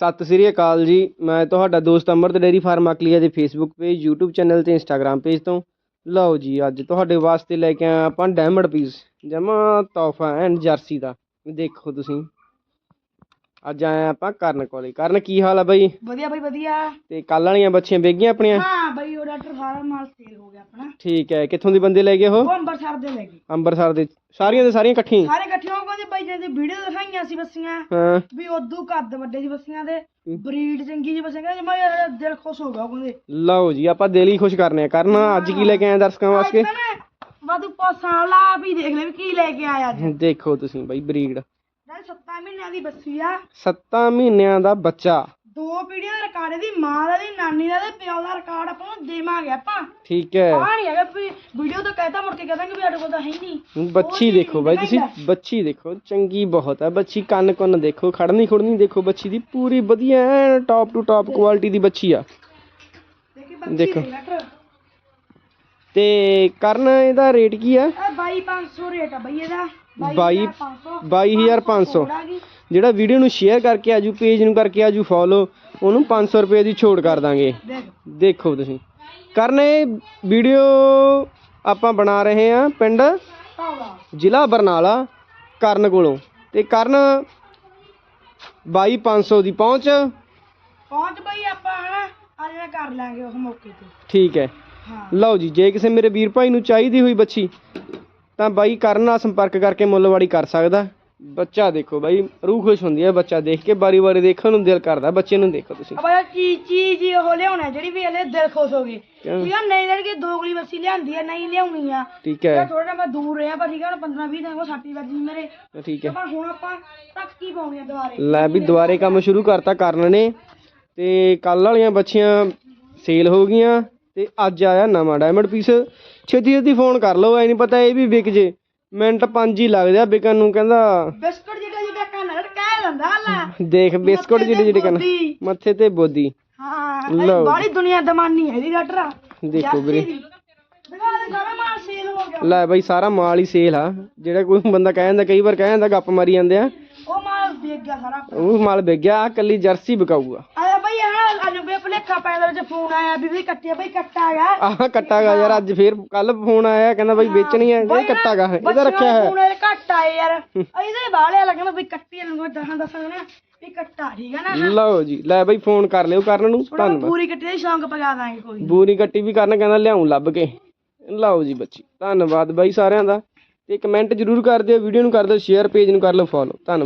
ਸਤਿ ਸ੍ਰੀ ਅਕਾਲ ਜੀ। ਮੈਂ ਤੁਹਾਡਾ ਦੋਸਤ ਅਮਰਤ ਡੇਰੀ ਫਾਰਮ ਅਕਲੀਆ ਦੇ ਫੇਸਬੁੱਕ ਪੇਜ YouTube ਚੈਨਲ ਤੇ Instagram ਪੇਜ ਤੋਂ। ਲਓ ਜੀ ਅੱਜ ਤੁਹਾਡੇ ਵਾਸਤੇ ਲੈ ਕੇ ਆਇਆ ਆਪਾਂ ਡਾਇਮੰਡ ਪੀਸ ਜਮਾ ਤੋਹਫਾ ਐਂਡ ਜਰਸੀ ਦਾ। ਦੇਖੋ ਤੁਸੀਂ। ਅੱਜ ਆਇਆ ਆਪਾਂ ਕਰਨ ਕੋਲੇ। ਕਰਨ ਕੀ ਹਾਲ ਆ ਬਾਈ? ਵਧੀਆ ਬਾਈ ਵਧੀਆ। ਤੇ ਕੱਲ ਵਾਲੀਆਂ ਬੱਚੀਆਂ ਵੇਗੀਆਂ ਆਪਣੀਆਂ? ਹਾਂ ਬਾਈ ਉਹ ਡਾਕਟਰ ਸਾਰਾ ਮਾਲ ਸੇਲ ਹੋ ਗਿਆ ਆਪਣਾ। ਠੀਕ ਹੈ ਕਿੱਥੋਂ ਦੀ ਬੰਦੇ ਲੈ ਗਏ ਉਹ? ਉਹ ਅੰਬਰਸਰ ਦੇ ਲੈ ਗਏ। ਅੰਮ੍ਰਿਤਸਰ ਦੇ। ਸਾਰੀਆਂ ਦੇ ਸਾਰੀਆਂ ਇਕੱਠੀ ਸਾਰੇ ਇਕੱਠੇ ਹੋ? ਗਏ ਬਾਈ ਜੀ ਦੀ ਵੀਡੀਓ ਦਿਖਾਈਆਂ ਸੀ ਬੱਸੀਆਂ। ਹਾਂ। ਵੀ ਉਦੋਂ ਕੱਦ ਵੱਡੇ ਸੀ ਬੱਸੀਆਂ ਦੇ। ਬਰੀਡ ਚੰਗੀ ਸੀ ਬੱਸੀਆਂ ਕਹਿੰਦੇ ਜਮਾ ਯਾਰ ਦਿਲ ਖੁਸ਼ ਹੋ ਗਿਆ ਕਹਿੰਦੇ ਲਓ ਜੀ ਆਪਾਂ ਦਿਲ ਹੀ ਖੁਸ਼ ਕਰਨੇ ਆ। ਕਰਨ ਅੱਜ ਕੀ ਲੈ ਕੇ ਆਏ ਦਰਸ਼ਕਾਂ ਵਾਸਤੇ? ਵਾਧੂ ਪਾਸਾਂ ਵਾਲਾ ਵੀ ਦੇਖ ਲੈ ਵੀ ਕੀ ਲੈ ਕੇ ਆਇਆ ਅੱਜ। ਦੇਖੋ ਤੁਸੀਂ ਬਾਈ ਬਰੀਡ। ਨਾਲ 7 ਮਹੀਨਿਆਂ ਦੀ ਬੱਸੀ ਆ। 7 ਮਹੀਨਿਆਂ ਦਾ ਬੱਚਾ। ਦੋ ਪੀੜ੍ਹੀਆਂ ਦਾ ਰਿਕਾਰਡ ਇਹਦੀ ਮਾਂ ਦਾ ਦੀ ਨਾਨੀ ਦਾ ਤੇ ਪਿਓ ਦਾ ਰਿਕਾਰਡ ਆਪਾਂ ਨੂੰ ਦੇਵਾਂਗੇ ਆਪਾਂ। ਠੀਕ ਹੈ। ਆ ਨਹੀਂ ਹੈਗਾ ਵੀ ਵੀਡੀਓ ਤਾਂ ਕਹਿਤਾ ਮੁੜ ਕੇ ਕਹਾਂਗੇ ਵੀ ਸਾਡੇ ਕੋਲ ਤਾਂ ਹੈ ਹੀ ਨਹੀਂ। ਬੱਚੀ ਦੇਖੋ ਬਾਈ ਤੁਸੀਂ ਬੱਚੀ ਦੇਖੋ ਚੰਗੀ ਬਹੁਤ ਹੈ। ਬੱਚੀ ਕੰਨ ਕੰਨ ਦੇਖੋ ਖੜਨੀ ਖੁੜਨੀ ਦੇਖੋ ਬੱਚੀ ਦੀ ਪੂਰੀ ਵਧੀਆ ਟੌਪ ਟੂ ਟੌਪ ਕੁਆਲਿਟੀ ਦੀ ਬੱਚੀ ਆ। ਦੇਖੀ ਤੇ ਕਰਨ ਇਹਦਾ ਰੇਟ ਕੀ ਆ? ਇਹ 22500 ਰੇਟ ਆ ਬਈ ਇਹਦਾ। ਬਾਈ- 22500 22500 ਛੋੜ ਆ ਗਈ। ਜਿਹੜਾ ਵੀਡੀਓ ਨੂੰ ਸ਼ੇਅਰ ਕਰਕੇ ਆਜੂ ਪੇਜ ਨੂੰ ਕਰਕੇ ਆਜੂ ਫੋਲੋ ਉਹਨੂੰ 500 ਰੁਪਏ ਦੀ ਛੋਟ ਕਰ ਦਾਂਗੇ। ਦੇਖ ਤੁਸੀਂ। ਕਰਨ ਇਹ ਵੀਡੀਓ ਆਪਾਂ ਬਣਾ ਰਹੇ ਆ ਪਿੰਡ ਜ਼ਿਲ੍ਹਾ ਬਰਨਾਲਾ ਕਰਨ ਕੋਲੋਂ। ਤੇ ਕਰਨ 22500 ਦੀ ਪਹੁੰਚ। ਪਹੁੰਚ ਬਈ ਆਪਾਂ ਹਨਾ ਕਰ ਲਾਂਗੇ ਉਹ ਮੌਕੇ ਤੇ। ਠੀਕ ਹੈ। ਹਾਂ। ਲਓ ਜੀ ਜੇ ਕਿਸੇ ਮੇਰੇ ਵੀਰ ਭਾਈ ਨੂੰ ਚਾਹੀਦੀ ਹੋਈ ਬੱਚੀ ਤਾਂ ਬਾਈ ਕਰਨ ਨਾਲ ਸੰਪਰਕ ਕਰਕੇ ਮੁੱਲਵਾੜੀ ਕਰ ਸਕਦਾ। ਬੱਚਾ ਦੇਖੋ ਬਾਈ ਰੂਹ ਖੁਸ਼ ਹੁੰਦੀ ਹੈ ਬੱਚਾ ਦੇਖ ਕੇ ਬਾਰੀ ਬਾਰੀ ਦੇਖਣ ਨੂੰ ਦਿਲ ਕਰਦਾ ਬੱਚੇ ਨੂੰ ਦੇਖੋ ਤੁਸੀਂ। ਅਬਾ ਚੀਜ਼ ਚੀਜ਼ ਹੀ ਉਹ ਲਿਆਉਣਾ ਜਿਹੜੀ ਵੀ ਇਹਦੇ ਦਿਲ ਖੁਸ਼ ਹੋ ਗਏ? ਠੀਕ ਆ ਨਹੀਂ ਜਿਹੜੀ ਦੋਗਲੀ ਬੱਸੀ ਲਿਆਂਦੀ ਆ ਨਹੀਂ ਲਿਆਉਣੀ ਆ। ਠੀਕ ਹੈ। ਥੋੜਾ ਜਿਹਾ ਮੈਂ ਦੂਰ ਰਿਹਾ ਪਰ ਠੀਕ ਆ ਹੁਣ 15 20 ਦਿਨ ਕੋ ਸਾਟੀ ਵੱਜੀ ਮੇਰੇ। ਠੀਕ ਹੈ। ਪਰ ਹੁਣ ਆਪਾਂ ਤੱਕ ਪਾਉਣੀ ਆ ਦੁਬਾਰੇ। ਲੈ ਵੀ ਦੁਬਾਰੇ ਕੰਮ ਸ਼ੁਰੂ ਕਰਤਾ ਕਰਨ ਨੇ ਤੇ ਕੱਲ ਵਾਲੀਆਂ ਬੱਚੀਆਂ ਸੇਲ ਹੋ ਗਈਆਂ ਤੇ ਅੱਜ ਆਇਆ ਨਵਾਂ ਡਾਇਮੰਡ ਪੀਸ ਛੇਤੀ ਛੇਤੀ ਫੋਨ ਕਰ ਲਓ ਐ ਨਹੀਂ ਪਤਾ ਇਹ ਵੀ ਵਿਕ ਜੇ। ਮਿੰਟ ਪੰਜ ਹੀ ਲੱਗਦੇ ਆ ਵਿਕਣ ਨੂੰ ਕਹਿੰਦਾ ਬਿਸਕੁਟ ਜਿਹੜਾ ਜਿਹੜਾ ਕੰਨ ਕਹਿ ਦਿੰਦਾ ਲੈ ਦੇਖ ਬਿਸਕੁਟ ਜਿਹੜੇ ਜਿਹੜੇ ਬੋਦੀ। ਮੱਥੇ ਤੇ ਬੋਦੀ। ਹਾਂ ਲਓ। ਇਹ ਬਾਹਲੀ ਦੁਨੀਆ ਦਮਾਨੀ ਹੈ ਇਹਦੀ ਡਾਕਟਰ। ਦੇਖੋ ਵੀਰੇ। ਦਿਖਾ ਦੇ ਸਾਰਾ ਮਾਲ ਸੇਲ ਹੋ ਗਿਆ। ਲੈ ਬਾਈ ਸਾਰਾ ਮਾਲ ਹੀ ਸੇਲ ਆ। ਜਿਹੜਾ ਕੋਈ ਬੰਦਾ ਕਹਿ ਜਾਂਦਾ ਕਈ ਵਾਰ ਕਹਿ ਜਾਂਦਾ ਗੱਪ ਮਾਰੀ ਜਾਂਦੇ ਆ। ਉਹ ਮਾਲ ਵੇਚ ਗਿਆ ਸਾਰਾ। ਉਹ ਮਾਲ ਵਿਕ ਗਿਆ ਆ ਕੱਲੀ ਜਰਸੀ ਵਿਕਾਊਗਾ। ਭਲੇਖਾ ਪੈ ਦੇ ਵਿੱਚ ਫੋਨ ਆਇਆ ਵੀ ਵੀ ਕੱਟਿਆ ਬਈ ਕੱਟਾ ਗਿਆ ਆਹ ਕੱਟਾਗਾ ਯਾਰ ਅੱਜ ਫੇਰ ਕੱਲ ਫੋਨ ਆਇਆ ਕਹਿੰਦਾ ਬਾਈ ਵੇਚਣੀ ਆ ਇਹ ਕੱਟਾਗਾ ਇਹਦਾ ਰੱਖਿਆ ਹੋਇਆ। ਫੋਨ ਇਹਦੇ ਘੱਟ ਆਏ ਯਾਰ ਇਹਦੇ ਬਾਹਲੇ ਲੱਗਣਾ ਬਈ ਕੱਟੀ ਨੂੰ ਮੈਂ ਦਸਾਂ ਦੱਸਾਂ ਨੇ ਵੀ ਕੱਟਾ ਠੀਕ ਹੈ ਨਾ। ਲਓ ਜੀ ਲੈ ਬਾਈ ਫੋਨ ਕਰ ਲਿਓ ਕਰਨ ਨੂੰ ਧੰਨਵਾਦ। ਪੂਰੀ ਕੱਟੀ ਦੀ ਸ਼ੌਂਕ ਪਗਾ ਦਾਂਗੇ ਕੋਈ। ਬੂਰੀ ਕੱਟੀ ਵੀ ਕਰਨ ਕਹਿੰਦਾ ਲਿਆਉਂ ਲੱਭ ਕੇ। ਲਓ ਜੀ ਬੱਚੀ ਧੰਨਵਾਦ ਬਾਈ ਸਾਰਿਆਂ ਦਾ। ਤੇ ਕਮੈਂਟ ਜਰੂਰ ਕਰ ਦਿਓ ਵੀਡੀਓ ਨੂੰ ਕਰ ਦਿਓ ਸ਼ੇਅਰ ਪੇਜ ਨੂੰ ਕਰ ਲਓ ਫੋਲੋ ਧੰਨਵਾਦ।